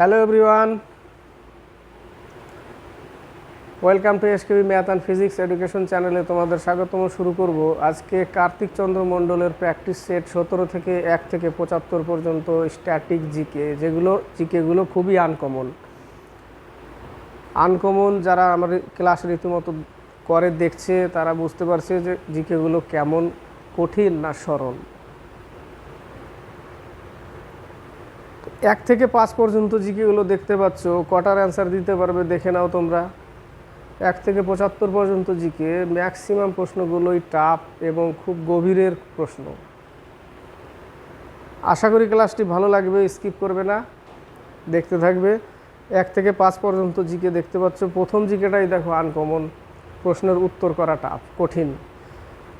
Hello everyone welcome to SKB math and physics education চ্যানেলে তোমাদের স্বাগতম, শুরু করব। আজকে কার্তিক চন্দ্র মণ্ডলের প্র্যাকটিস সেট সতেরো থেকে এক থেকে পঁচাত্তর পর্যন্ত স্ট্যাটিক জিকে যেগুলো জিকেগুলো খুবই আনকমন আনকমন যারা আমার ক্লাস রীতিমতো করে, দেখছে, তারা বুঝতে পারছে যে জিকেগুলো কেমন কঠিন না সরল। এক থেকে পাঁচ পর্যন্ত জিকেগুলো দেখতে পাচ্ছ। কটার অ্যান্সার দিতে পারবে দেখে নাও তোমরা। এক থেকে পঁচাত্তর পর্যন্ত জিকে ম্যাক্সিমাম প্রশ্নগুলোই টাফ এবং খুব গভীরের প্রশ্ন। আশা করি ক্লাসটি ভালো লাগবে স্কিপ করবে না। দেখতে থাকবে। এক থেকে পাঁচ পর্যন্ত জিকে দেখতে পাচ্ছ। প্রথম জিকেটাই দেখো আনকমন প্রশ্নের উত্তর করা টাফ কঠিন।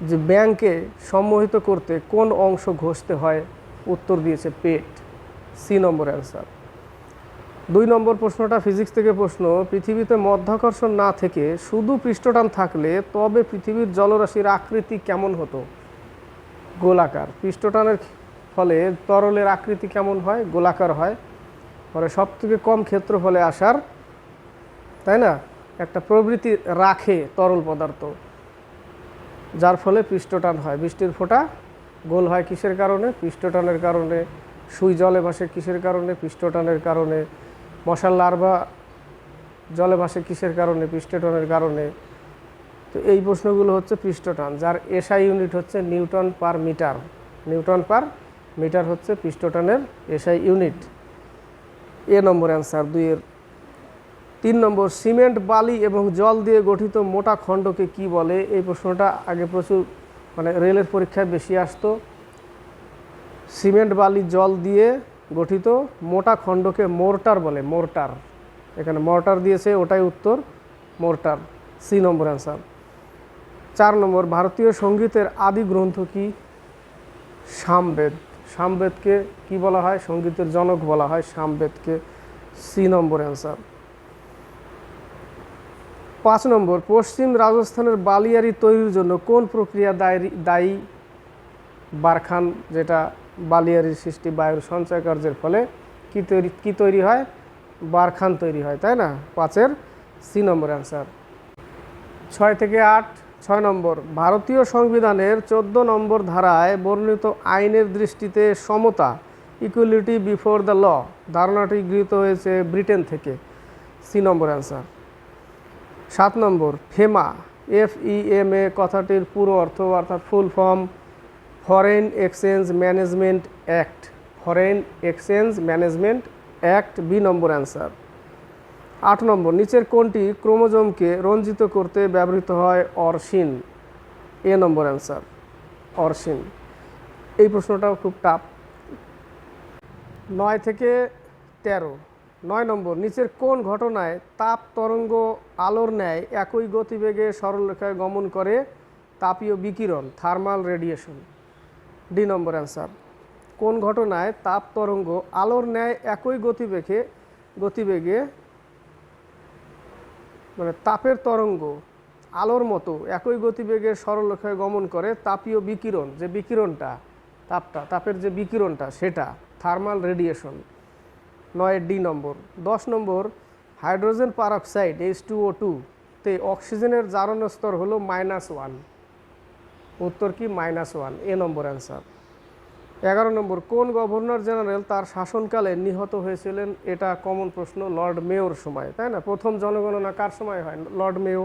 যে ব্যাংকে সম্মোহিত করতে কোন অংশ ঘষতে হয়? উত্তর দিয়েছে পেট। সি নম্বর অ্যান্সার। দুই নম্বর প্রশ্নটা ফিজিক্স থেকে প্রশ্ন, পৃথিবীতে মধ্যাকর্ষণ না থেকে শুধু পৃষ্ঠটান থাকলে তবে পৃথিবীর জলরাশির আকৃতি কেমন হতো? গোলাকার। পৃষ্ঠটানের ফলে তরলের আকৃতি কেমন হয়? গোলাকার হয়। পরে সব থেকে কম ক্ষেত্রফলে আসার, তাই না? একটা প্রবৃত্তি রাখে তরল পদার্থ, যার ফলে পৃষ্ঠটান হয়। বৃষ্টির ফোঁটা গোল হয় কিসের কারণে? পৃষ্ঠটানের কারণে। সুই জলে ভাসে কিসের কারণে? পৃষ্ঠটানের কারণে। মশার লার্ভা জলে ভাসে কিসের কারণে? পৃষ্ঠটনের কারণে। তো এই প্রশ্নগুলো হচ্ছে পৃষ্ঠটান, যার এসআই ইউনিট হচ্ছে newton per metre. Newton per metre হচ্ছে পৃষ্ঠটানের SI unit. A number answer দুইয়ের। তিন নম্বর, সিমেন্ট, বালি এবং জল দিয়ে গঠিত মোটা খণ্ডকে কি বলে? এই প্রশ্নটা আগে প্রচুর মানে রেলের পরীক্ষায় বেশি আসতো। সিমেন্ট বালি জল দিয়ে গঠিত মোটা খণ্ডকে মোর্টার বলে, মোর্টার। এখানে মর্টার দিয়েছে, ওটাই উত্তর, মোর্টার। সি নম্বর অ্যান্সার। চার নম্বর, ভারতীয় সঙ্গীতের আদি গ্রন্থ কি? সামবেদ। সামবেদকে কি বলা হয়? সঙ্গীতের জনক বলা হয় সামবেদকে। সি নম্বর অ্যান্সার। পাঁচ নম্বর, পশ্চিম রাজস্থানের বালিয়ারি তৈরির জন্য কোন প্রক্রিয়া দায়ী দায়ী? বারখান, যেটা বালিয়ারির সৃষ্টি বায়ুর সঞ্চয় কার্যের ফলে কী তৈরি কী তৈরি হয়? বারখান তৈরি হয়, তাই না? পাঁচের সি নম্বর অ্যান্সার। ছয় থেকে আট, ছয় নম্বর। ভারতীয় সংবিধানের চোদ্দ নম্বর ধারায় বর্ণিত আইনের দৃষ্টিতে সমতা ইকুয়ালিটি বিফোর দ্য ল ধারণাটি গৃহীত হয়েছে ব্রিটেন থেকে। C number answer. সাত number, FEMA F E M A কথাটির পুরো অর্থ অর্থাৎ full form foreign exchange management act. Foreign exchange management act, B number answer. আট নম্বর, নিচের কোনটি ক্রোমোজোমকে রঞ্জিত করতে ব্যবহৃত হয় অরসিন এ নম্বর অ্যান্সার অরসিন এই প্রশ্নটাও খুব টাফ নয় থেকে তেরো। নয় নম্বর, নিচের কোন ঘটনায় তাপ তরঙ্গ আলোর ন্যায় একই গতিবেগে সরলরেখায় গমন করে তাপীয় বিকিরণ, thermal radiation? D number answer. কোন ঘটনায় তাপ তরঙ্গ আলোর ন্যায় একই গতিবেগে গতিবেগে মানে তাপের তরঙ্গ আলোর মতো একই গতিবেগে সরলরেখায় গমন করে তাপীয় বিকিরণ, যে বিকিরণটা, তাপটা, তাপের যে বিকিরণটা, সেটা থার্মাল রেডিয়েশন নয়, ডি নম্বর। দশ number, hydrogen peroxide H two O two তে অক্সিজেনের জারণ স্তর হলো মাইনাস ওয়ান উত্তর কি? Minus one. A number answer. এগারো নম্বর, কোন গভর্নর জেনারেল তার শাসনকালে নিহত হয়েছিলেন? এটা কমন প্রশ্ন, লর্ড মেয়োর সময়, তাই না? প্রথম জনগণনা কার সময় হয়? Lord Mayo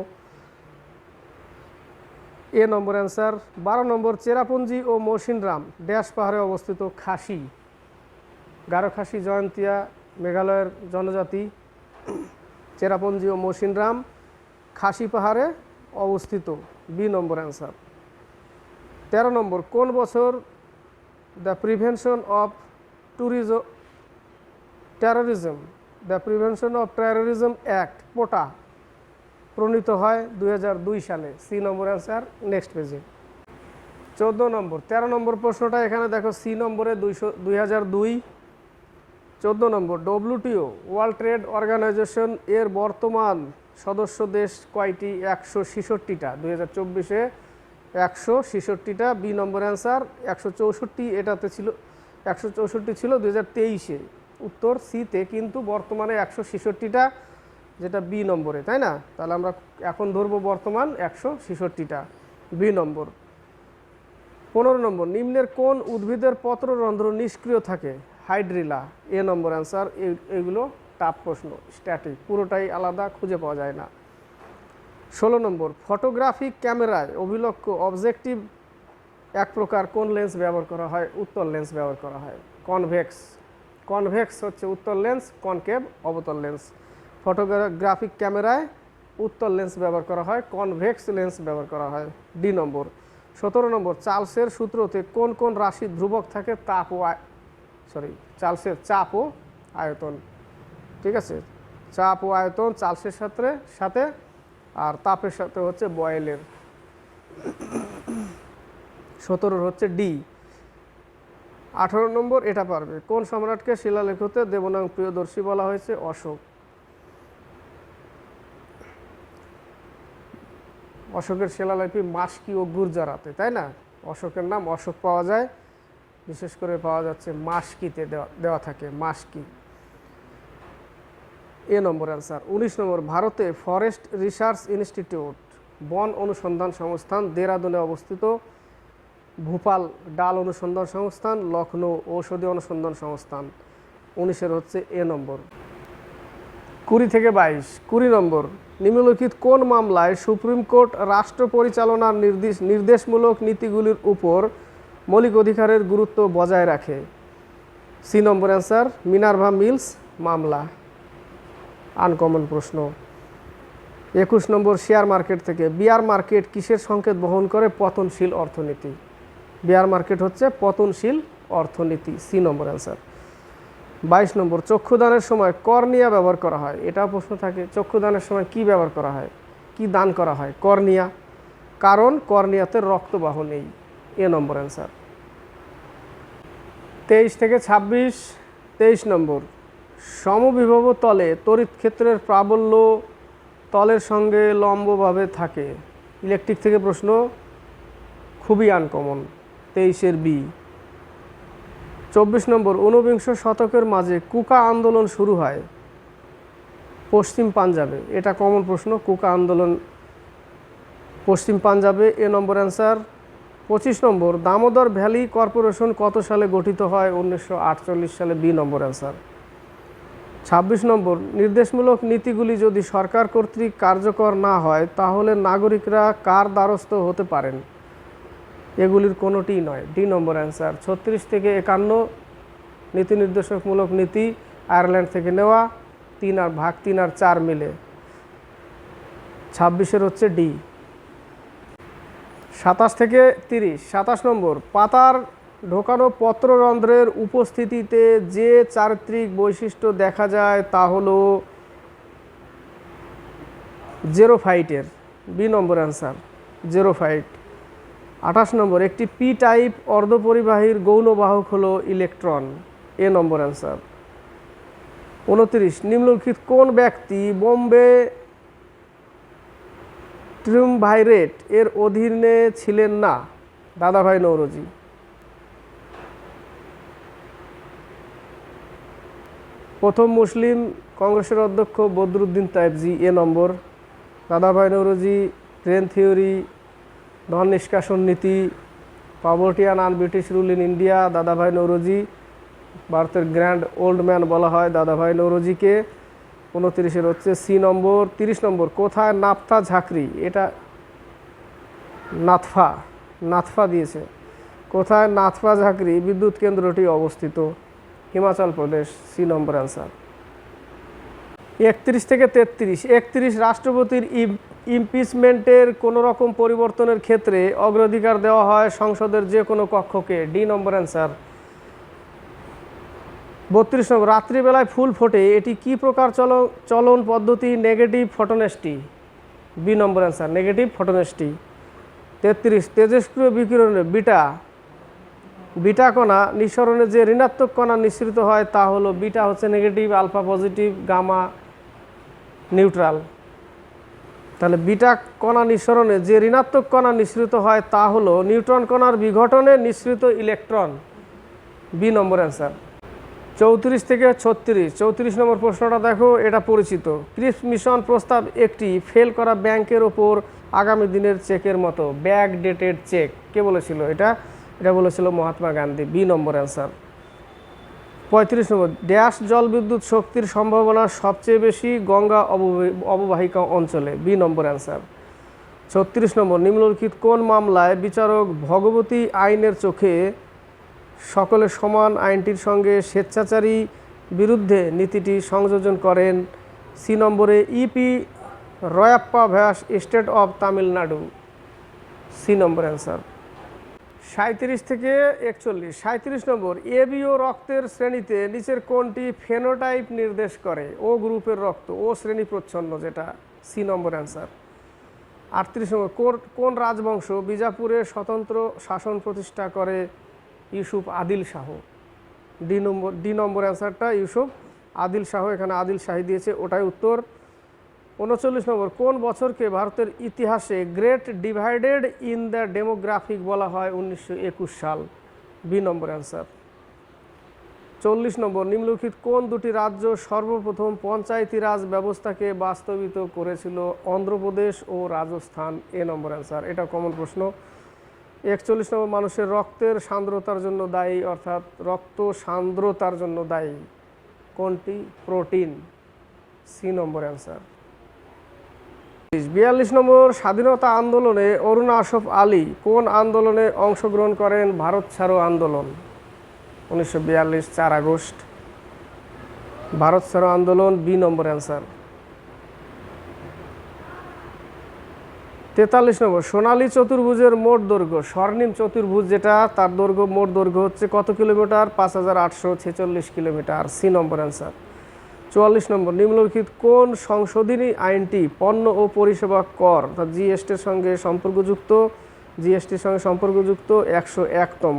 A number answer. বারো নম্বর, চেরাপুঞ্জি ও মৌসিনরাম ড্যাশ পাহাড়ে অবস্থিত খাসি। গারো খাসি জয়ন্তিয়া, মেঘালয়ের জনজাতি। চেরাপুঞ্জি ও মৌসিনরাম খাসি পাহাড়ে অবস্থিত। B number answer. তেরো নম্বর, কোন বছর the prevention of tourism terrorism the prevention of terrorism act POTA প্রণীত হয় দুই হাজার দুই সালে। সি নম্বর অ্যান্সার নেক্সট পেজে চোদ্দ নম্বর, তেরো নম্বর প্রশ্নটা এখানে দেখো সি নম্বরে দুইশো, দুই হাজার দুই। চোদ্দ number WTO world trade organisation এর বর্তমান সদস্য দেশ কয়টি? একশো ছেষট্টিটা। দুই হাজার চব্বিশে একশো ছেষট্টিটা, বি নম্বর অ্যান্সার, একশো চৌষট্টি, এটাতে ছিল, একশো চৌষট্টি ছিল দু হাজার তেইশে। উত্তর সিতে কিন্তু বর্তমানে একশো ছেষট্টিটা, যেটা বি নম্বরে, তাই না? তাহলে আমরা এখন ধরবো বর্তমান একশো ছেষট্টিটা, বি নম্বর। পনেরো নম্বর, নিম্নের কোন উদ্ভিদের পত্ররন্ধ্র নিষ্ক্রিয় থাকে? হাইড্রিলা, এ নম্বর অ্যান্সার এগুলো টাফ প্রশ্ন, স্ট্যাটিক, পুরোটাই আলাদা, খুঁজে পাওয়া যায় না। ষোলো নম্বর, ফটোগ্রাফিক ক্যামেরায় অভিলক্ষ অবজেক্টিভ এক প্রকার কোন লেন্স ব্যবহার করা হয়? উত্তল লেন্স ব্যবহার করা হয়। কনভেক্স কনভেক্স হচ্ছে উত্তল লেন্স কনকেভ অবতল লেন্স। ফটোগ্রাফিক ক্যামেরায় উত্তল লেন্স ব্যবহার করা হয়, কনভেক্স লেন্স ব্যবহার করা হয়। ডি নম্বর, সতেরো নম্বর, চার্লসের সূত্রতে কোন কোন রাশি ধ্রুবক থাকে? তাপ ও সরি চার্লসের চাপ ও আয়তন। ঠিক আছে? চাপ ও আয়তন চার্লসের সাথে সাথে আর তাপের সাথে হচ্ছে বয়েলের। সতেরোর হচ্ছে ডি। আঠারো নম্বর, এটা পারবে। কোন সম্রাটকে শিলালেখতে দেবনাং প্রিয়দর্শী বলা হয়েছে? অশোক। অশোকের শিলালিপি মাস্কি ও গুর্জারাতে, তাই না? অশোকের নাম অশোক পাওয়া যায়। বিশেষ করে পাওয়া যাচ্ছে মাস্কিতে দেওয়া দেওয়া থাকে, মাস্কি। এ নম্বর অ্যান্সার। উনিশ নম্বর, ভারতে ফরেস্ট রিসার্চ ইনস্টিটিউট, বন অনুসন্ধান সংস্থান, দেরাদুনে অবস্থিত, ভোপাল ডাল অনুসন্ধান সংস্থান লখনৌ ঔষধি অনুসন্ধান সংস্থান। উনিশের হচ্ছে এ নম্বর। কুড়ি থেকে বাইশ। কুড়ি নম্বর, নিম্নলিখিত কোন মামলায় সুপ্রিম কোর্ট রাষ্ট্র পরিচালনার নির্দেশ, নির্দেশমূলক নীতিগুলির উপর মৌলিক অধিকারের গুরুত্ব বজায় রাখে? C number answer, Minerva Mills মামলা। আনকমন প্রশ্ন। একুশ নম্বর শেয়ার মার্কেট থেকে বিয়ার মার্কেট কিসের সংকেত বহন করে? পতনশীল অর্থনীতি। বিয়ার মার্কেট হচ্ছে পতনশীল অর্থনীতি। C number answer. বাইশ নম্বর, চক্ষুদানের সময় কর্নিয়া ব্যবহার করা হয়। এটাও প্রশ্ন থাকে, চক্ষুদানের সময় কি ব্যবহার করা হয়? কি দান করা হয়? কর্নিয়া কারণ কর্নিয়াতে রক্তবাহ নেই। A number answer. তেইশ থেকে ছাব্বিশ, তেইশ নম্বর। সমবিভব তলে তড়িৎ ক্ষেত্রের প্রাবল্য তলের সঙ্গে লম্বভাবে থাকে। ইলেকট্রিক থেকে প্রশ্ন, খুবই আনকমন তেইশের বি চব্বিশ নম্বর, ঊনবিংশ শতকের মাঝে কুকা আন্দোলন শুরু হয়। পশ্চিম পাঞ্জাবে, এটা কমন প্রশ্ন, কুকা আন্দোলন। পশ্চিম পাঞ্জাবে এ নম্বর অ্যান্সার পঁচিশ নম্বর, দামোদর ভ্যালি কর্পোরেশন কত সালে গঠিত হয়? উনিশশো আটচল্লিশ সালে বি নম্বর অ্যান্সার ছাব্বিশ নম্বর, নির্দেশমূলক নীতিগুলি যদি সরকার কর্তৃক কার্যকর না হয়, তাহলে নাগরিকরা কার দ্বারস্থ হতে পারেন? এগুলির কোনোটিই নয়। ডি নম্বর অ্যান্সার, ছত্রিশ থেকে একান্ন, নীতি নির্দেশকমূলক নীতি, আয়ারল্যান্ড থেকে নেওয়া, তিন আর ভাগ তিন আর চার মিলে। ছাব্বিশের হচ্ছে ডি। সাতাশ থেকে তিরিশ, সাতাশ নম্বর, পাতার ঢোকানো পত্ররন্ধ্রের উপস্থিতিতে যে চারিত্রিক বৈশিষ্ট্য দেখা যায় তা হলো জেরোফাইটের বি নম্বর অ্যান্সার জেরোফাইট আঠাশ নম্বর একটি পি টাইপ অর্ধপরিবাহীর গৌণবাহক হলো ইলেকট্রন এ নম্বর অ্যান্সার উনত্রিশ, নিম্নলিখিত কোন ব্যক্তি বোম্বে ট্রিউমভাইরেট এর অধীনে ছিলেন না? দাদাভাই নৌরজি। প্রথম মুসলিম কংগ্রেসের অধ্যক্ষ বদরুদ্দিন তাইবজি এ নম্বর, দাদাভাই নৌরজি, ট্রেন থিওরি, ধন নিষ্কাশন নীতি poverty and un British rule in India, Dadabhai Naoroji, ভারতের গ্র্যান্ড ওল্ড ম্যান বলা হয় দাদাভাই নৌরজিকে, উনত্রিশের হচ্ছে সি নম্বর, তিরিশ নম্বর, কোথায় নাফথা ঝাঁকরি এটা নাথফা নাথফা দিয়েছে। কোথায় নাথফা ঝাঁকরি বিদ্যুৎ কেন্দ্রটি অবস্থিত। Himachal Pradesh, C number answer একত্রিশ থেকে তেত্রিশ। একত্রিশ রাষ্ট্রপতির ইমপিচমেন্টের কোনো রকম পরিবর্তনের ক্ষেত্রে অগ্রাধিকার দেওয়া হয় সংসদের যে কোনো কক্ষকে। ডি নম্বর অ্যান্সার বত্রিশ নম্বর, রাত্রিবেলায় ফুল ফোটে। এটি কি প্রকার চল চলন পদ্ধতি? Negative photonasty B number answer negative photonasty তেত্রিশ, তেজস্ক্রিয় বিকিরণে বিটা। বিটা কণা নিঃসরণে যে ঋণাত্মক কণা নিঃসৃত হয় তা হলো বিটা হচ্ছে negative alpha positive gamma neutral তাহলে বিটা কণা নিঃসরণে যে ঋণাত্মক কণা নিঃসৃত হয় তা হলো নিউট্রন কণার বিঘটনে নিঃসৃত ইলেকট্রন। বি নম্বর অ্যান্সার চৌত্রিশ থেকে ছত্রিশ। চৌত্রিশ নম্বর প্রশ্নটা দেখো, এটা পরিচিত। ক্রিস মিশন প্রস্তাব একটি ফেল করা ব্যাংকের ওপর আগামী দিনের চেকের মতো। Back dated check. কে বলেছিল এটা? এটা বলেছিল Mahatma Gandhi, B number answer পঁয়ত্রিশ নম্বর, ড্যাশ জলবিদ্যুৎ শক্তির সম্ভাবনা সবচেয়ে বেশি গঙ্গা অববাহি- অববাহিকা অঞ্চলে, বি নম্বর অ্যান্সার ছত্রিশ নম্বর, নিম্নলিখিত কোন মামলায় বিচারক ভগবতী আইনের চোখে সকলের সমান আইনটির সঙ্গে স্বেচ্ছাচারী বিরুদ্ধে নীতিটি সংযোজন করেন? সি নম্বরে E P Royappa Vyas, state of Tamil Nadu. C number answer সাঁত্রিশ থেকে একচল্লিশ। সাঁত্রিশ নম্বর, এবিও রক্তের শ্রেণীতে নিচের কোনটি ফেনোটাইপ নির্দেশ করে। ও গ্রুপের রক্ত, ও শ্রেণি প্রচ্ছন্ন যেটা, সি নম্বর অ্যান্সার। আটত্রিশ নম্বর কোন রাজবংশ বিজাপুরে স্বতন্ত্র শাসন প্রতিষ্ঠা করে Yusuf Adil Shah? D number D number অ্যান্সারটা ইউসুফ আদিল শাহ, এখানে আদিল শাহী দিয়েছে, ওটাই উত্তর। উনচল্লিশ নম্বর, কোন বছরকে ভারতের ইতিহাসে great divided in the demographic বলা হয় উনিশশো একুশ সাল? বি নম্বর অ্যান্সার চল্লিশ নম্বর, নিম্নলিখিত কোন দুটি রাজ্য সর্বপ্রথম পঞ্চায়েতি রাজ ব্যবস্থাকে বাস্তবিত করেছিল? অন্ধ্রপ্রদেশ ও রাজস্থান। এ নম্বর অ্যান্সার এটা কমন প্রশ্ন। একচল্লিশ নম্বর, মানুষের রক্তের সান্দ্রতার জন্য দায়ী, অর্থাৎ রক্ত সান্দ্রতার জন্য দায়ী। কোনটি? প্রোটিন। সি নম্বর অ্যান্সার বিয়াল্লিশ নম্বর স্বাধীনতা আন্দোলনে অরুণ আশফ আলী কোন আন্দোলনে অংশগ্রহণ করেন? ভারত ছাড়ো আন্দোলন। উনিশশো বিয়াল্লিশ, চার আগস্ট। ভারত ছাড়ো আন্দোলন, বি নম্বর অ্যান্সার। তেতাল্লিশ নম্বর, সোনালী চতুর্ভুজের মোট দৈর্ঘ্য, স্বর্ণিম চতুর্ভুজ যেটা, তার দৈর্ঘ্য, মোট দৈর্ঘ্য হচ্ছে কত কিলোমিটার? পাঁচ হাজার আটশো ছেচল্লিশ কিলোমিটার। সি নম্বর অ্যান্সার। চুয়াল্লিশ নম্বর, নিম্নলিখিত কোন সংশোধনী আইনটি পণ্য ও পরিষেবা কর, অর্থাৎ জিএসটির সঙ্গে সম্পর্কযুক্ত জিএসটির সঙ্গে সম্পর্কযুক্ত একশো একতম?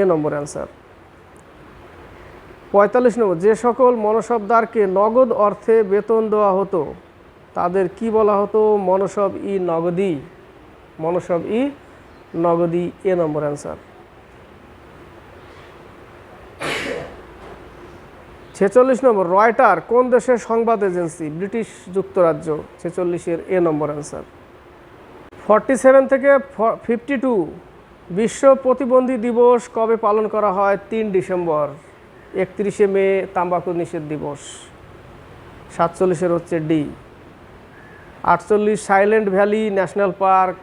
এ নম্বর অ্যান্সার পঁয়তাল্লিশ নম্বর, যে সকল মনসবদারকে নগদ অর্থে বেতন দেওয়া হতো, তাদের কি বলা হতো? মনসব ই নগদি। মনসব ই নগদি, এ নম্বর অ্যান্সার ছেচল্লিশ নম্বর, রয়টার, কোন দেশের সংবাদ এজেন্সি? ব্রিটিশ যুক্তরাজ্য, ছেচল্লিশের A number answer forty seven থেকে ফিফটি টু বিশ্ব প্রতিবন্ধী দিবস কবে পালন করা হয়? তিন ডিসেম্বর, একত্রিশে মে, তাম্বাকু নিষেধ দিবস। সাতচল্লিশের হচ্ছে ডি আটচল্লিশ, সাইলেন্ট ভ্যালি, ন্যাশনাল পার্ক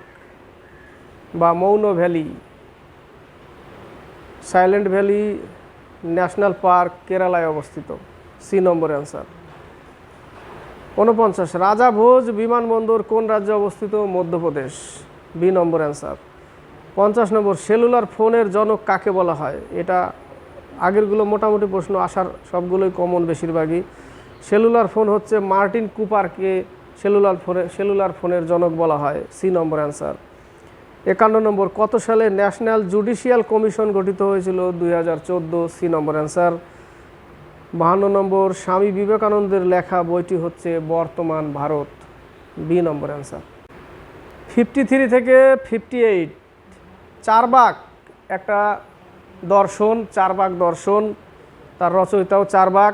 বা মৌন valley. Silent valley national park কেরালায় অবস্থিত। C number answer. উনপঞ্চাশ, রাজা ভোজ বিমানবন্দর কোন রাজ্যে অবস্থিত? মধ্যপ্রদেশ। B number answer. পঞ্চাশ নম্বর, সেলুলার ফোনের জনক কাকে বলা হয়? এটা আগেরগুলো মোটামুটি প্রশ্ন, আসার সবগুলোই কমন বেশিরভাগই। সেলুলার ফোন হচ্ছে মার্টিন কুপারকে সেলুলার ফোনে সেলুলার ফোনের জনক বলা হয়। C number answer. একান্ন নম্বর, কত সালে ন্যাশনাল জুডিশিয়াল কমিশন গঠিত হয়েছিল? দুই হাজার চোদ্দ, সি নম্বর অ্যান্সার। বাহান্ন নম্বর, স্বামী বিবেকানন্দের লেখা বইটি হচ্ছে Bartaman Bharat. B number answer. Fifty three থেকে ফিফটি এইট চারবাক, একটা দর্শন, চারবাক দর্শন, তার রচয়িতাও চারবাক।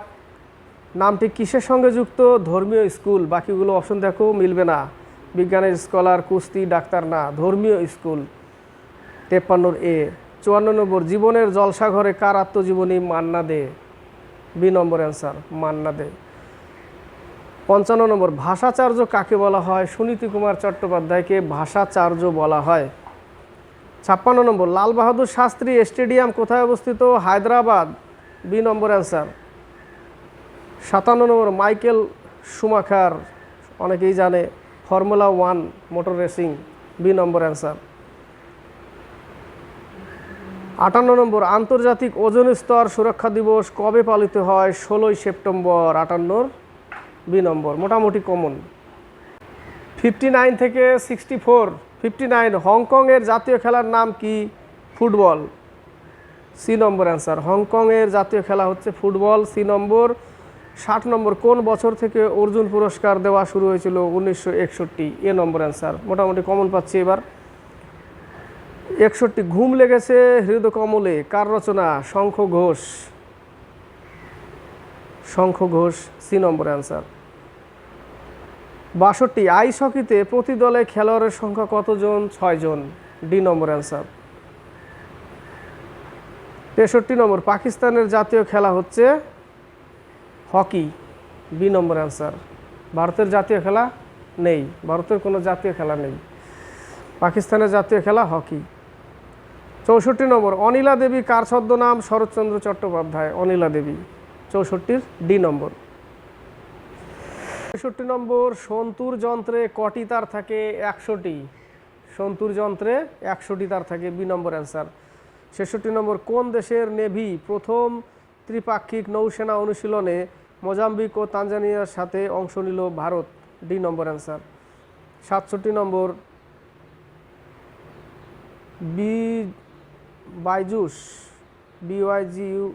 নামটি কিসের সঙ্গে যুক্ত? ধর্মীয় স্কুল। বাকিগুলো অপশন দেখো, মিলবে না। বিজ্ঞানের স্কলার, কুস্তি, ডাক্তার না, ধর্মীয় স্কুল, তেপ্পান্নর এ, চুয়ান্ন নম্বর, জীবনের জলসাঘরে কার আত্মজীবনী, Manna Dey? B number answer, Manna Dey. পঞ্চান্ন নম্বর, ভাষাচার্য কাকে বলা হয়? সুনীতি কুমার চট্টোপাধ্যায়কে ভাষাচার্য বলা হয়। ছাপ্পান্ন নম্বর, লাল বাহাদুর শাস্ত্রী স্টেডিয়াম কোথায় অবস্থিত? হায়দ্রাবাদ। B number answer. সাতান্ন নম্বর, মাইকেল সুমাখার অনেকেই জানে formula one motor racing B number answer আটান্ন নম্বর, আন্তর্জাতিক ওজন স্তর সুরক্ষা দিবস কবে পালিত হয়? ষোলোই সেপ্টেম্বর, আটান্নর বি নম্বর মোটামুটি কমন ফিফটি নাইন থেকে সিক্সটি ফোর ফিফটি নাইন হংকংয়ের জাতীয় খেলার নাম কি? ফুটবল। সি নম্বর অ্যান্সার হংকংয়ের জাতীয় খেলা হচ্ছে ফুটবল সি নম্বর ষাট নম্বর, কোন বছর থেকে অর্জুন পুরস্কার দেওয়া শুরু হয়েছিল? উনিশশো একষট্টি, এ নম্বর অ্যান্সার মোটামুটি কমন পাচ্ছি এবার। একষট্টি, ঘুম লেগেছে হৃদকমলে কার রচনা? Shankha Ghosh. Shankha Ghosh C number answer বাষট্টি, আইস হকিতে প্রতি দলে খেলোয়াড়ের সংখ্যা কতজন? ছয়জন ডি নম্বর অ্যান্সার তেষট্টি নম্বর, পাকিস্তানের জাতীয় খেলা হচ্ছে হকি, বি নম্বর অ্যান্সার ভারতের জাতীয় খেলা নেই, ভারতের কোনো জাতীয় খেলা নেই। পাকিস্তানের জাতীয় খেলা হকি। চৌষট্টি নম্বর, অনিলা দেবী কার ছদ্মনাম? শরৎচন্দ্র চট্টোপাধ্যায়, অনিলা দেবী। চৌষট্টির ডি নম্বর। তেষট্টি নম্বর, সন্তুর যন্ত্রে কটি তার থাকে? একশোটি। সন্তুর যন্ত্রে একশোটি তার থাকে, বি নম্বর অ্যান্সার ছেষট্টি নম্বর, কোন দেশের নেভি প্রথম ত্রিপাক্ষিক নৌসেনা অনুশীলনে মোজাম্বিক ও তানজানিয়ার সাথে অংশ নিল ভারত, ডি নম্বর অ্যান্সার। সাতষট্টি নম্বর বি বাইজুস বিওয়াইজি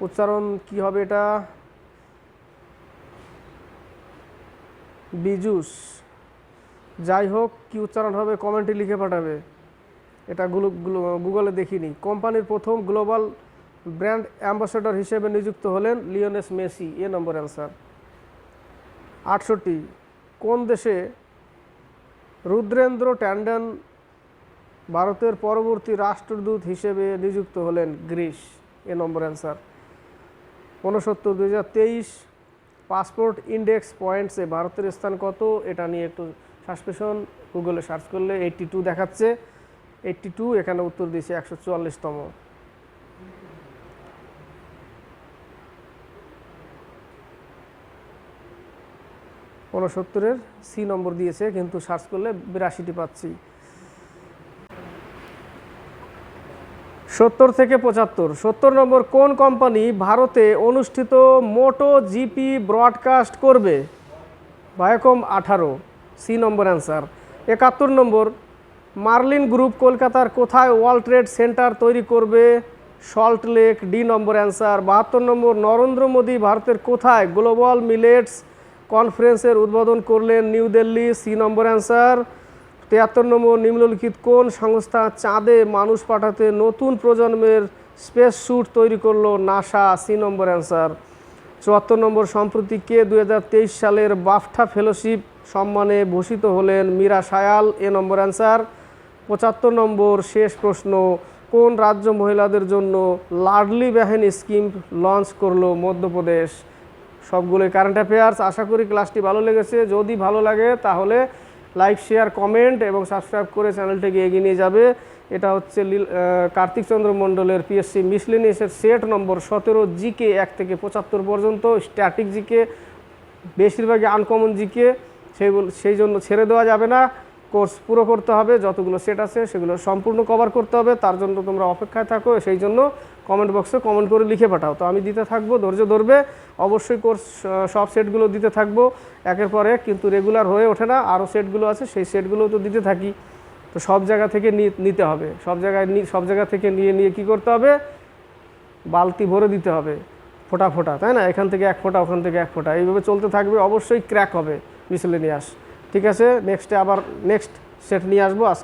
উচ্চারণ কি হবে এটা? বিজুস। যাই হোক, কি উচ্চারণ হবে কমেন্টে লিখে পাঠাবে। এটা গুলো গুলো- গুগলে দেখিনি। কোম্পানির প্রথম গ্লোবাল ব্র্যান্ড অ্যাম্বাসেডর হিসেবে নিযুক্ত হলেন লিওনেস মেসি এ নম্বর অ্যান্সার আটষট্টি, কোন দেশে রুদ্রেন্দ্র ট্যান্ডন ভারতের পরবর্তী রাষ্ট্রদূত হিসেবে নিযুক্ত হলেন গ্রিস, এ নম্বর অ্যান্সার ঊনসত্তর তেইশ, পাসপোর্ট ইন্ডেক্স পয়েন্টসে ভারতের স্থান কত? এটা নিয়ে একটু সাসপেশন গুগলে সার্চ করলে এইটটি টু দেখাচ্ছে। এইটটি টু এখানে উত্তর দিয়েছে একশো চুয়াল্লিশতম। ঊনসত্তরের সি নম্বর দিয়েছে, কিন্তু সার্চ করলে বিরাশিটি পাচ্ছি। সত্তর থেকে পঁচাত্তর। সত্তর নম্বর কোন কোম্পানি ভারতে অনুষ্ঠিত মোটো জিপি ব্রডকাস্ট করবে? ভায়াকম আঠারো সি নম্বর অ্যান্সার একাত্তর নম্বর, মার্লিন গ্রুপ কলকাতার কোথায় ওয়ার্ল্ড ট্রেড সেন্টার তৈরি করবে? Salt Lake D number answer বাহাত্তর নম্বর, নরেন্দ্র মোদী ভারতের কোথায় গ্লোবাল মিলেটস কনফারেন্সের উদ্বোধন করলেন New Delhi C number answer. তিয়াত্তর নম্বর নিম্নলিখিত কোন সংস্থা চাঁদে মানুষ পাঠাতে নতুন প্রজন্মের স্পেস স্যুট তৈরি করল নাসা সি নম্বর অ্যান্সার? চুয়াত্তর নম্বর সম্প্রতি কে দু হাজার তেইশ সালের বাফটা ফেলোশিপ সম্মানে ভূষিত হলেন মীরা সায়াল এ নম্বর অ্যান্সার। পঁচাত্তর নম্বর শেষ প্রশ্ন, কোন রাজ্য মহিলাদের জন্য লাডলি বেহেন স্কিম লঞ্চ করল মধ্যপ্রদেশ? সবগুলোই কারেন্ট অ্যাফেয়ার্স আশা করি ক্লাসটি ভালো লেগেছে। যদি ভালো লাগে, তাহলে লাইক শেয়ার কমেন্ট এবং সাবস্ক্রাইব করে চ্যানেলটিকে এগিয়ে নিয়ে যাবে। এটা হচ্ছে কার্তিক চন্দ্র মণ্ডলের পিএসসি মিসলিনিয়াসের সেট নম্বর সতেরো জিকে এক থেকে পঁচাত্তর পর্যন্ত স্ট্যাটিক জিকে বেশিরভাগই আনকমন জিকে সেই সেই জন্য ছেড়ে দেওয়া যাবে না। কোর্স পুরো করতে হবে, যতগুলো সেট আছে, সেগুলো সম্পূর্ণ কভার করতে হবে। তার জন্য তোমরা অপেক্ষায় থাকো, সেই জন্য কমেন্ট বক্সে কমেন্ট করে লিখে পাঠাও। তো আমি দিতে থাকব, ধৈর্য ধরবে, অবশ্যই কোর্স সব সেটগুলো দিতে থাকব। একের পর কিন্তু রেগুলার হয়ে ওঠে না, আরও সেটগুলো আছে, সেই সেটগুলো তো দিতে থাকি। তো সব জায়গা থেকে নিতে হবে। সব জায়গায় সব জায়গা থেকে নিয়ে নিয়ে কি করতে হবে? বালতি ভরে দিতে হবে, ফোঁটা ফোঁটা, তাই না? এখান থেকে এক ফোঁটা, ওখান থেকে এক ফোঁটা। এইভাবে চলতে থাকবে, অবশ্যই ক্র্যাক হবে মিসলেনিয়াস ঠিক আছে? নেক্সটে আবার নেক্সট সেট নিয়ে আসব। আজ